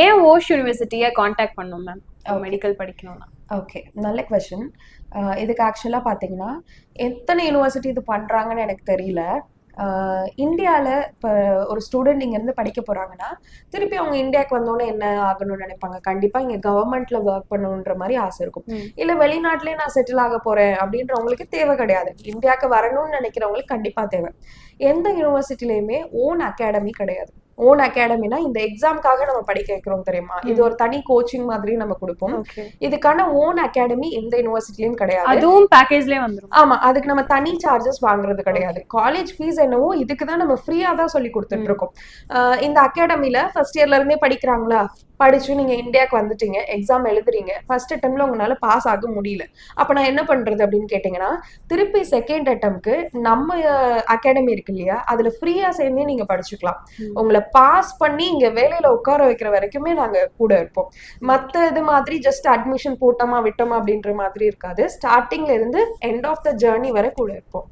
ஏன் ஓஷ் யூனிவர்சிட்டியை காண்டாக்ட் பண்ணோம் மேம் மெடிக்கல் படிக்கணும்னா. ஓகே நல்ல கொஷின் இதுக்கு ஆக்சுவலாக பார்த்தீங்கன்னா எத்தனை யூனிவர்சிட்டி இது பண்ணுறாங்கன்னு எனக்கு தெரியல. இந்தியாவில் இப்போ ஒரு ஸ்டூடெண்ட் இங்கேருந்து படிக்க போகிறாங்கன்னா திருப்பி அவங்க இந்தியாவுக்கு வந்தோடனே என்ன ஆகணும்னு நினைப்பாங்க? கண்டிப்பாக இங்கே கவர்மெண்ட்ல ஒர்க் பண்ணணுன்ற மாதிரி ஆசை இருக்கும். இல்லை வெளிநாட்டிலே நான் செட்டில் ஆக போகிறேன் அப்படின்றவங்களுக்கு தேவை கிடையாது. இந்தியாவுக்கு வரணும்னு நினைக்கிறவங்களுக்கு கண்டிப்பாக தேவை. எந்த யூனிவர்சிட்டிலையுமே ஓன் அகாடமி கிடையாது. ஓன் அகாடமினா இந்த எக்ஸாம்க்காக நம்ம படிக்க வைக்கிறோம் தெரியுமா? இது ஒரு தனி கோச்சிங் மாதிரி நம்ம கொடுப்போம். இதுக்கான ஓன் அகாடமி எந்த யூனிவர்சிட்டிலயும் கிடையாது. அதுவும் பேக்கேஜ்லயே வந்துரும். ஆமா அதுக்கு நம்ம தனி சார்ஜஸ் வாங்குறது கிடையாது. காலேஜ் ஃபீஸ் என்னவோ இதுக்கு தான் நம்ம ஃப்ரீயா தான் சொல்லி கொடுத்துட்டு இருக்கோம். இந்த அகாடமில ஃபர்ஸ்ட் இயர்ல இருந்தே படிக்கிறாங்களா? படிச்சு நீங்க இந்தியாவுக்கு வந்துட்டீங்க எக்ஸாம் எழுதுறீங்க. ஃபர்ஸ்ட் அட்டம்ல உங்களால பாஸ் ஆக முடியல. அப்ப நான் என்ன பண்றது அப்படின்னு கேட்டீங்கன்னா திருப்பி செகண்ட் அட்டம்க்கு நம்ம அகாடமி இருக்கு இல்லையா? அதுல ஃப்ரீயா சேர்ந்தே நீங்க படிச்சுக்கலாம். உங்களை பாஸ் பண்ணி இங்க வேலையில உட்கார வைக்கிற வரைக்குமே நாங்க கூட இருப்போம். மத்த இது மாதிரி ஜஸ்ட் அட்மிஷன் போட்டோமா விட்டோமா அப்படின்ற மாதிரி இருக்காது. ஸ்டார்டிங்ல இருந்து எண்ட் ஆஃப் த ஜேர்னி வரை கூட இருப்போம்.